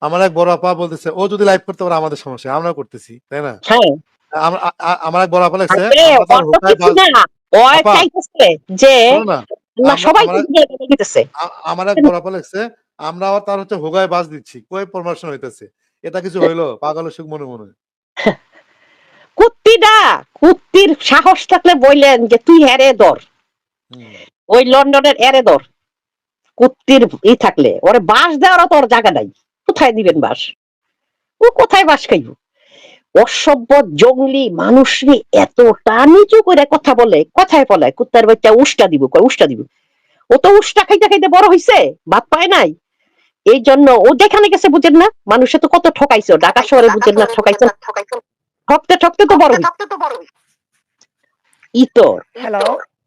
আমার এক বড় আপা বলতেছে ও যদি লাইভ করতে পারে আমাদের সমস্যা। আমরা করতেছি তাই না? হ্যাঁ। আমরা- এক বড় আপা লাগছে যে আমরা- এক বড় আপা লাগছে আমরা আবার তার হচ্ছে হোগায় বাজ দিচ্ছি। কই প্রমোশন হইতেছে? এটা কিছু হইল পাগলের সুখ মনে মনে কুত্তিটা কুত্তির সাহস থাকলে বললেন যে তুই হেরে ধর। ওই লন্ডনের এরে ধর। কুত্তির ই থাকলে। ওরে বাস দেওয়ারও তোর জায়গা নাই। কোথায় দিবেন বাস? ও কোথায় বাস খাইব? অসভ্য জঙ্গলি মানুষই এতটা নিচু করে কথা বলে কথায় বলে কুত্তার বাচ্চা উষ্টা দিব উষ্টা দিব? ও তো উষ্টা খাইতে খাইতে বড় হইছে ভাত পায় নাই। এই জন্য ও যেখানে গেছে বুঝেন না মানুষে তো কত ঠকাইছে ঢাকা শহরে বুঝেন না ঠকাইছে। ঠকতে ঠকতে তো বড় ই তো হ্যালো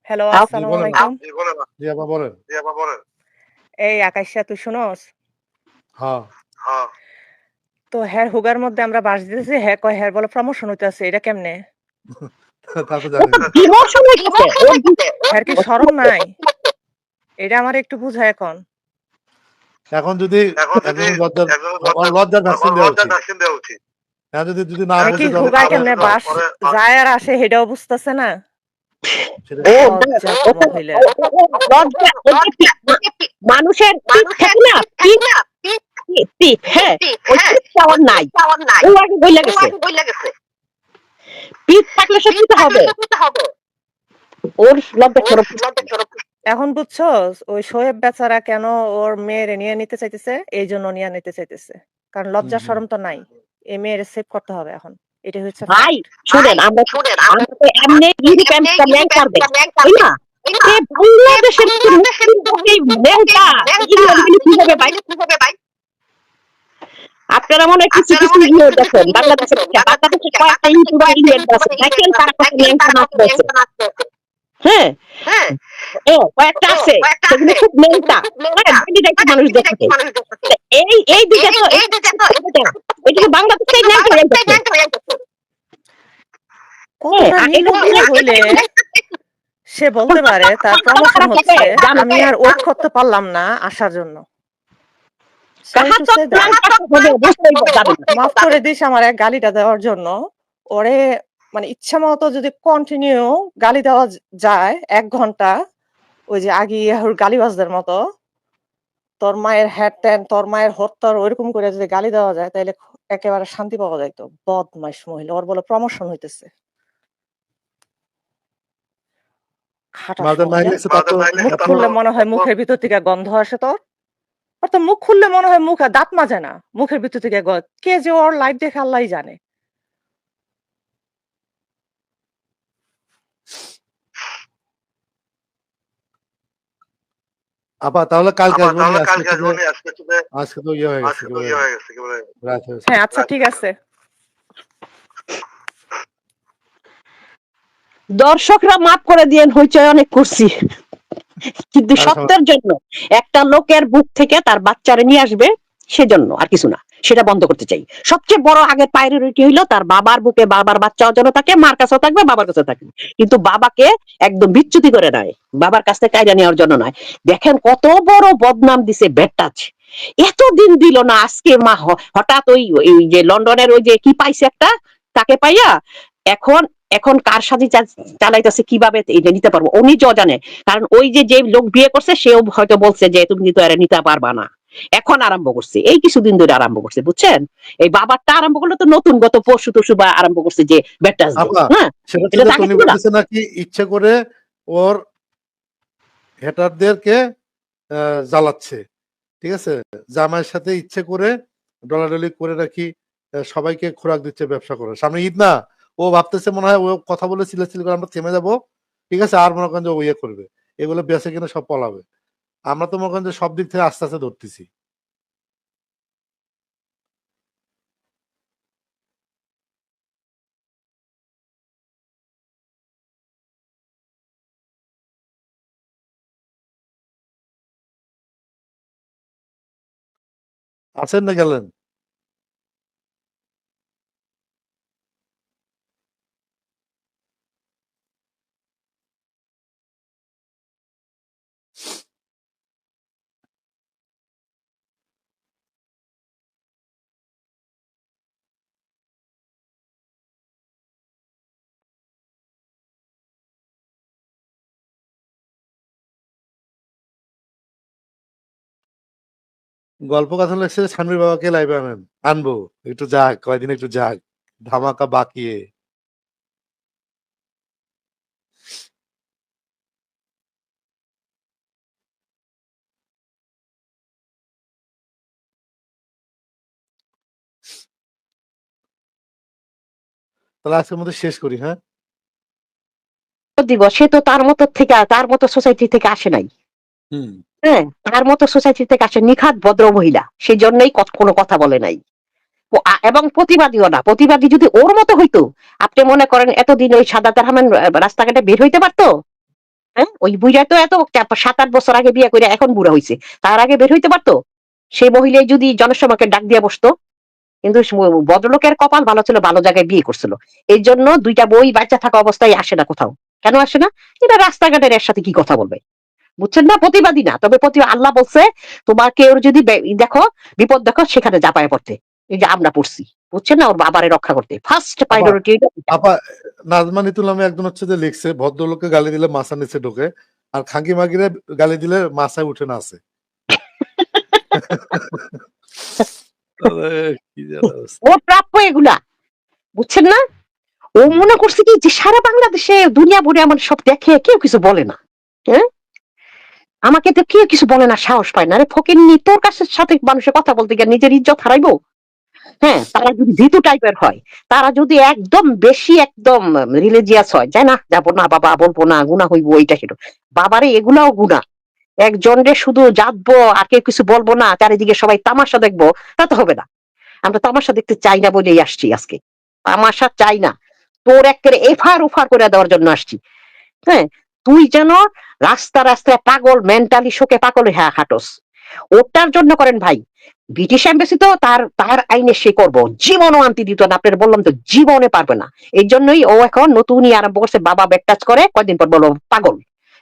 হ্যালো আসসালামু আলাইকুম। জি আপা বলেন। এই আকাশ তুই শুনোস? হ্যাঁ। তো হ্যার হুগার মধ্যে আমরা বাস দিতেছি হ্যাঁ কয় হ্যার বলে প্রমোশন হইতাছে এটা কেমনে হ্যার কি শরম নাই এটা আমার একটু বুঝা এখন এখন যদি একজন লজ্জার ভ্যাকসিন দেওয়া উচিত এখন যদি যদি না কি বলতে কেমনে বাস যায় আর আসে সেটাও বুঝতেছে না মানুষের পিঠ থাকে না পিঠ পিঠ, পিঠ হ্যাঁ ওই পিঠটা ওর নাই ও আগে বইলা গেছে পিঠ থাকলে সে হবে ওর লজ্জা সরব এখন বুঝছ ওই শোয়েব বেচারা কেন ওর মেয়ের নিয়ে নিতে চাইতেছে এই জন্য নিয়ে নিতে চাইতেছে কারণ লজ্জা। শরম তো নাই এই মেয়ের সেভ করতে হবে এখন এটা হচ্ছে ভাই শুনেন আমরা আমরা তো এমনি ইউরোপ আমেরিকা ল্যাং পারবে তাই না বাংলাদেশের কীভাবে আপনারা মনে কিছু কিছু ইয়ে দেখেন বাংলাদেশের বাংলাদেশের কয়েকটা ইউটিউবার ইন্ডিয়ান আছে দেখেন। তারা কত ল্যাংটা নাচ করেছে হ্যাঁ। ও কয়েকটা আছে। সেগুলো খুব হ্যাঁ বাকি মানুষ দেখে এই এই দিকে তো এই তো হ্যাঁ, এটা- হইলে সে বলতে পারে তার প্রমোশন হচ্ছে আমি আর ওয়েট করতে পারলাম না আসার জন্য। মাফ করে দিস আমার এক গালিটা দেওয়ার জন্য। ওরে মানে ইচ্ছা মতো যদি কন্টিনিউ গালি দেওয়া যায় এক ঘণ্টা ওই যে আগে ইয়াহুর গালিবাজদের মতো তোর মায়ের হ্যাট ট্যান তোর মায়ের হত্যার ওইরকম করে যদি গালি দেওয়া যায় তাহলে একেবারে শান্তি পাওয়া যাইতো। বদমাইশ মহিলা ওর বলে প্রমোশন হইতেছে। মনে হয় মুখের ভিতর থেকে গন্ধ আসে তোর। তো মুখ খুললে মনে হয় মুখ দাঁত মাজে না মুখের ভিতর থেকে গন্ধ কে যে ওর লাইফ দেখে আল্লাহ জানে। আপা তাহলে কালকে আসব আজকে তো- আজকে তো ইয়ে হয়ে গেছে আজকে তো ইয়ে হয়ে হ্যাঁ আচ্ছা ঠিক আছে। দর্শকরা মাফ করে দিয়েন হইচই অনেক করছি। কিন্তু সত্যের জন্য একটা লোকের বুক থেকে তার বাচ্চারে নিয়ে আসবে সেজন্য আর কিছু না সেটা বন্ধ করতে চাই। সবচেয়ে বড় আগে প্রায়োরিটি হইল তার বাবার বুকে বাবার বাচ্চা যেন থাকে মার কাছেও থাকবে বাবার কাছেও থাকবে। কিন্তু বাবাকে একদম বিচ্যুতি করে নয় বাবার কাছ থেকে কায়দা নেওয়ার জন্য নয়। দেখেন কত বড় বদনাম দিছে বেটাচ এতদিন দিল না আজকে মা হঠাৎ ওই ওই যে লন্ডনের ওই যে কি পাইছে একটা? তাকে পাইয়া এখন এখন কার সাথে চালাইতেছে কীভাবে এটা নিতে পারব? উনি নিজেও জানে। কারণ ওই যে যে লোক বিয়ে করছে সেও হয়তো বলছে যে তুমি কিন্তু এরা নিতে পারবা না। এখন আরম্ভ করছে। এই কিছুদিন ধরে আরম্ভ করছে বুঝছেন? এই বাবারটা আরম্ভ করলে তো নতুন গত পরশু টরশু বা আরম্ভ করছে যে বেটাস হ্যাঁ? নাকি ইচ্ছে করে ওর হেটারদেরকে জ্বালাচ্ছে? ঠিক আছে? জামাইয়ের সাথে ইচ্ছে করে ডলাডলি করে নাকি আহ, সবাইকে খোরাক দিচ্ছে ব্যবসা করে সামনে ঈদ না? ও ভাবতেছে মনে হয় ও কথা বলে সিলেসিল করে আমরা থেমে যাব। ঠিক আছে, আর মনে করেন যে ও ইয়ে করবে। এগুলো বেঁচে কিনা সব পলাবে। আমরা তো মনে করেন যে সব দিক থেকে আস্তে আস্তে ধরতেছি। আছেন না গেলেন গল্প কথা লেগছে সানভীর বাবাকে লাইভে আনেন। আনব। একটু যাক, কয়দিন একটু যাক। ধামাকা বাকিয়ে তাহলে আজকের মধ্যে শেষ করি হ্যাঁ? দিব সে তো তার মতো থেকে, তার মতো সোসাইটি থেকে আসে নাই। হ্যাঁ তার মতো সোসাইটি থেকে আসে নিখাত ভদ্র মহিলা সেই জন্যই কোনো কথা বলে নাই। এবং প্রতিবাদীও না, প্রতিবাদী যদি ওর মতো হইতো, আপনি মনে করেন এতদিন ওই সাদা রহমান রাস্তাঘাটে বের হইতে পারতো? হ্যাঁ ওই বুড়া তো এত সাত আট বছর আগে বিয়ে করে এখন বুড়া হইছে, তার আগে বের হইতে পারতো? সেই মহিলাই যদি জনসমাকে ডাক দিয়ে বসতো, কিন্তু ভদ্রলোকের কপাল ভালো ছিল, ভালো জায়গায় বিয়ে করছিল। এই জন্য দুইটা বই বাচ্চা থাকা অবস্থায় আসে না কোথাও। কেন আসে না? এটা রাস্তাঘাটের এর সাথে কি কথা বলবে? বুঝছেন না? প্রতিবাদী না। তবে প্রতি আল্লাহ বলছে তোমার কেউ যদি দেখো বিপদ দেখো সেখানে জাপায় পড়তে। এই যে আমরা পড়ছি। বুঝছেন না? ওর বাবারে রক্ষা করতে। ফার্স্ট প্রায়োরিটি আপা নাজমা একজন হচ্ছে যে লিখছে ভদ্রলোককে গালি দিলে মাথা নিচে ঢোকে আর খাঙ্কি মাগিরে গালি দিলে মাথায় উঠে না আসে। ও প্রাপ্য এগুলা। বুঝছেন না? ও মনে করছে কি যে সারা বাংলাদেশে দুনিয়া ভরে আমার সব দেখে কেউ কিছু বলে না। হ্যাঁ? আমাকে তো কেউ কিছু বলে না, সাহস পায় না। আরে ফকিন্নি, তোর কাছে সাথে মানুষের কথা বলতে গিয়ে নিজের ইজ্জত হারাইবো? হ্যাঁ তারা যদি ভীতু টাইপের হয়, তারা যদি একদম বেশি একদম রিলিজিয়াস হয় যায় না, যাব না, বাবা, বলব না গুণা হইবো, এইটা সেটা। বাবারে, এগুলাও গুণা একজনরে শুধু যাব আর কেউ কিছু বলব না, চারিদিকে সবাই তামাশা দেখব, তা তো হবে না। আমরা তামাশা দেখতে চাই না বলেই আসছি আজকে। তামাশা চাই না। তোর একেবারে এফার উফার করে দেওয়ার জন্য আসছি। হ্যাঁ তুই যেন রাস্তা রাস্তায় পাগল মেন্টালি শোকে পাগল হ্যাঁ হাঁটস। ওটার জন্য করেন ভাই ব্রিটিশ এম্বাসি তো তার তার আইনে সে করব। জীবনও আনতে দিত না আপনার বললাম তো জীবনে পারবে না। এই জন্যই ও এখন নতুনই আরম্ভ করছে বাবা ব্যাগ টাচ করে কয়দিন পর বলব পাগল।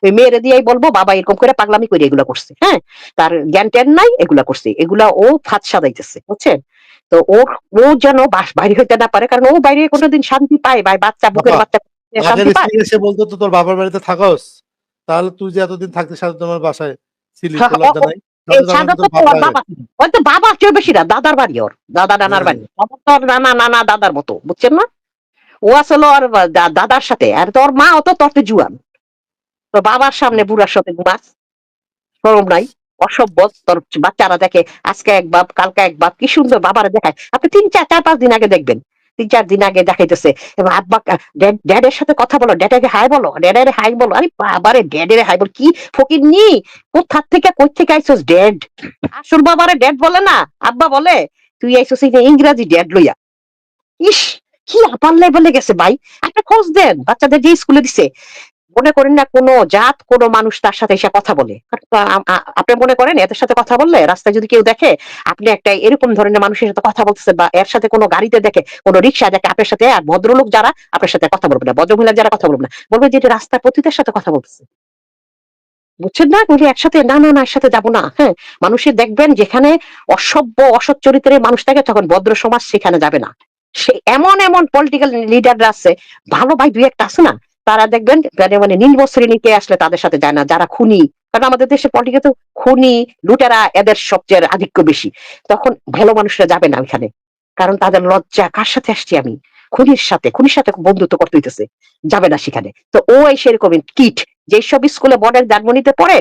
ওই মেয়েরে দিয়েই বলব বাবা এরকম করে পাগলামি করে এগুলা করছে হ্যাঁ? তার জ্ঞান ট্যান নাই এগুলা করছে। এগুলা ও ফাঁদ সাজাইতেছে বুঝছেন তো ও ও যেন বাস বাইরে হইতে না পারে কারণ ও বাইরে কোনোদিন শান্তি পায় ভাই বাচ্চা বুকের বাচ্চা স্ত্রী এসে বলতো তো তোর বাবার বাড়িতে থাকস তাহলে তুই যে এতদিন থাকতে সাথে তোমার বাসায় ছিলি হ্যাঁ, তোর লজ্জা নাই তোর বাবা চেয়ে বেশি না দাদার বাড়ি ওর দাদা নানার বাড়ি। বাবা নানা নানা দাদার মতো বুঝছেন না? ও আসলে ওর দাদার সাথে আর তোর মা অত তর্তে জুয়ান। তোর বাবার সামনে বুড়ার সাথে ঘুমাস সরম নাই অসভ্য তোর বাচ্চারা দেখে আজকে এক বাপ কালকে এক বাপ কি সুন্দর বাবারা দেখায়। আপনি তিন চার চার পাঁচ দিন আগে দেখবেন। তিন চার দিন আগে দেখাইতেছে। এবং আব্বা ড্যাডের সাথে কথা বলো ড্যাডাকে হাই বলো, ড্যাডারে হাই বলো। আরে বাবারে, ড্যাডের হাই বল, কি ফকির নি? কোথার থেকে, কই থেকে আইসস ড্যাড? আসল বাবারে ড্যাড বলে না, আব্বা বলে, তুই আইসস ইংরাজি ড্যাড লইয়া। ইস, কি আপার লেভেলে গেছে ভাই। একটা খোঁজ দেন, বাচ্চাদের যে স্কুলে দিছে। মনে করেন না কোনো জাত, কোনো মানুষ তার সাথে এসে কথা বলে। আপনি মনে করেন এদের সাথে কথা বললে রাস্তায় যদি কেউ দেখে আপনি একটা এরকম ধরনের মানুষের সাথে কথা বলতেছে বা এর সাথে কোনো গাড়িতে দেখে কোনো রিক্সা দেখে আপনার সাথে আর ভদ্রলোক যারা, আপনার সাথে কথা বলবে না। ভদ্রমহিলা যারা কথা বলবে না। বলবে যে রাস্তার পতিতের সাথে কথা বলতেছে। বুঝছেন না? বলি একসাথে না না না, একসাথে যাব না। হ্যাঁ মানুষের দেখবেন যেখানে অসভ্য, অসৎ চরিত্রের মানুষ থাকে তখন ভদ্র সমাজ সেখানে যাবে না। সে এমন এমন পলিটিক্যাল লিডাররা আছে, ভালো ভাই দুই একটা আছে না? তারা দেখবেন মানে মানে নিম্ন শ্রেণীতে আসলে তাদের সাথে যায় না, যারা খুনি। কারণ আমাদের দেশে পলিটিক্যাল তো খুনি, লুটেরা এদের সবচেয়ে আধিক্য বেশি। তখন ভালো মানুষরা যাবে না ওইখানে। কারণ তাদের লজ্জা, কার সাথে আসছি আমি? খুনির সাথে খুনির সাথে বন্ধুত্ব করতে হইতেছে, যাবে না সেখানে। তো ও এই সেরকম কিট, যেসব স্কুলে বোর্ডের জার্মানিতে পড়ে,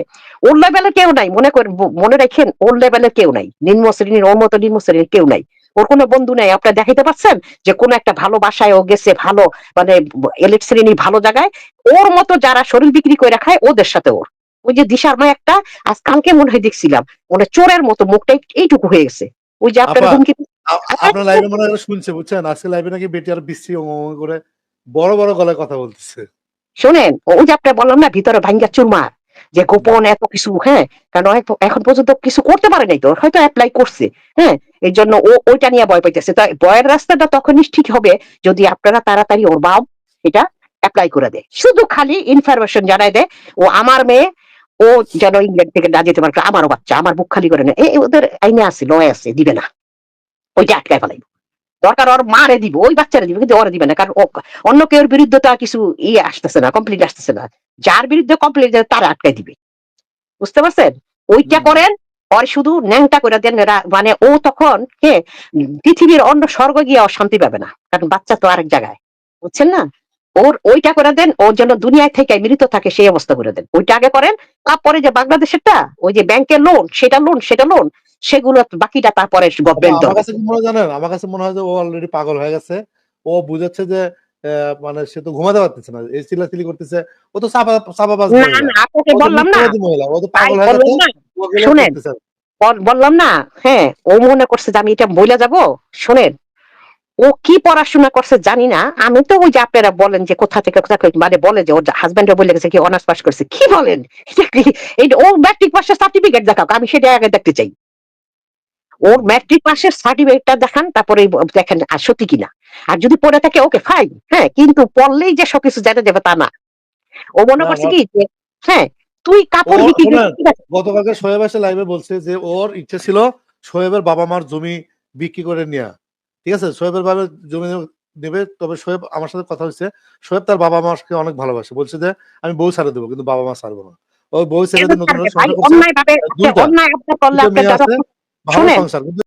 ওর লেভেলের কেউ নাই। মনে করে, মনে রাখেন, ওর লেভেলের কেউ নাই। নিম্ন শ্রেণির, ওর মতো নিম্ন শ্রেণির কেউ নাই। ওর কোনো বন্ধু নাই। আপনারা দেখাইতে পারছেন যে কোন একটা ভালো বাসায় ও গেছে ভালো মানে এলিট শ্রেণির ভালো জায়গায় ওর মতো যারা শরীর বিক্রি করে রাখায় ওদের সাথে ওর। ওই যে দিশার মা একটা আজ কালকে মনে হয় দেখছিলাম মানে চোরের মতো মুখটা এইটুকু হয়ে গেছে। ওই যে আপনার আপা, হুমকি আপনার লাইভে মনে হয় শুনছে বুঝছেন? আজকে লাইভে নাকি বেটি আর বিশ্রী করে বড় বড় গলায় কথা বলতেছে। শোনেন ওই যে আপনার বললাম না ভিতরে ভাঙ্গা চুরমার। যে গোপন এত কিছু হ্যাঁ? কারণ এখন পর্যন্ত কিছু করতে পারে নাই তো, হয়তো অ্যাপ্লাই করছে হ্যাঁ? এই জন্য ও, ওইটা নিয়ে ভয় পাইতেছে। তো ভয়ের রাস্তাটা তখনই ঠিক হবে যদি আপনারা তাড়াতাড়ি ওর বাপ এটা অ্যাপ্লাই করে দেয়। শুধু খালি ইনফরমেশন জানাই দেয়, ও আমার মেয়ে, ও যেন ইংল্যান্ড থেকে না যেতে পারে আমারও বাচ্চা, আমার বুক খালি করে না এ এ, ওদের আইনে আছে, লয় আছে, দিবে না। ওইটা আটকায় ফেলাইব। দরকার ওর মারে দিব ওই বাচ্চারা দিবে কিন্তু ওরা দিবে না কারণ অন্য কেউর বিরুদ্ধে তো কিছু ইয়ে আসতেছে না কমপ্লিট আসতেছে না। যার বিরুদ্ধে কমপ্লিট তারা আটকাই দিবে। বুঝতে পারছেন? ওইটা করেন ওর শুধু ন্যাংটা করে দেন মানে ও তখন কে পৃথিবীর অন্য স্বর্গ গিয়ে অশান্তি শান্তি পাবে না কারণ বাচ্চা তো আরেক জায়গায়। বুঝছেন না? ওর ওইটা করে দেন ও যেন দুনিয়ায় থেকে মৃত থাকে সেই অবস্থা করে দেন। ওইটা আগে করেন তারপরে যে বাংলাদেশেরটা ওই যে ব্যাংকের লোন সেটা লোন সেটা লোন সেগুলো বাকিটা তারপরে গভর্নমেন্ট আমার কাছে মনে জানেন? আমার কাছে মনে হয় যে ও অলরেডি পাগল হয়ে গেছে। ও বুঝাচ্ছে যে মানে সে তো ঘুমাতে পারতেছে না। এই চিল্লাচিল্লি করতেছে। ও তো চাপা চাপাবাজ না না আপনাকে বললাম না। ও তো পাগল হয়ে গেছে। শুনেন। বললাম না হ্যাঁ ও মনে করছে যে আমি এটা বইলা যাব। শোনেন ও কি পড়াশোনা করছে জানি না। আমি তো ওই যে আপনারা বলেন যে কোথা থেকে কোথা থেকে মানে বলে যে ওর হাজবেন্ড বলে গেছে কি অনার্স পাস করছে। কি বলেন? ও ম্যাট্রিক পাসের সার্টিফিকেট দেখাও আমি সেটা আগে দেখতে চাই। ওর ম্যাট্রিক পাসের সার্টিফিকেটটা দেখান তারপরে দেখেন আর সত্যি কিনা। আর যদি পড়ে থাকে ওকে ফাইন হ্যাঁ কিন্তু পড়লেই যে সবকিছু জানা যাবে তা না। ও মনে করছে কি যে হ্যাঁ তুই কাপড় বিক্রি গতকালকে শোয়েব এসে লাইভে বলছে যে ওর ইচ্ছে ছিল শোয়েবের বাবা মার জমি বিক্রি করে নেওয়া ঠিক আছে? সোহেবের বাবা জমি নেবে তবে সোহেব আমার সাথে কথা হচ্ছে সোহেব তার বাবা মাকে অনেক ভালোবাসে। বলছে যে আমি বউ ছাড়ে দেবো কিন্তু বাবা মা ছাড়বো না। ওই বউ ছেড়ে নতুন সংসার করছে ভাবে ভালো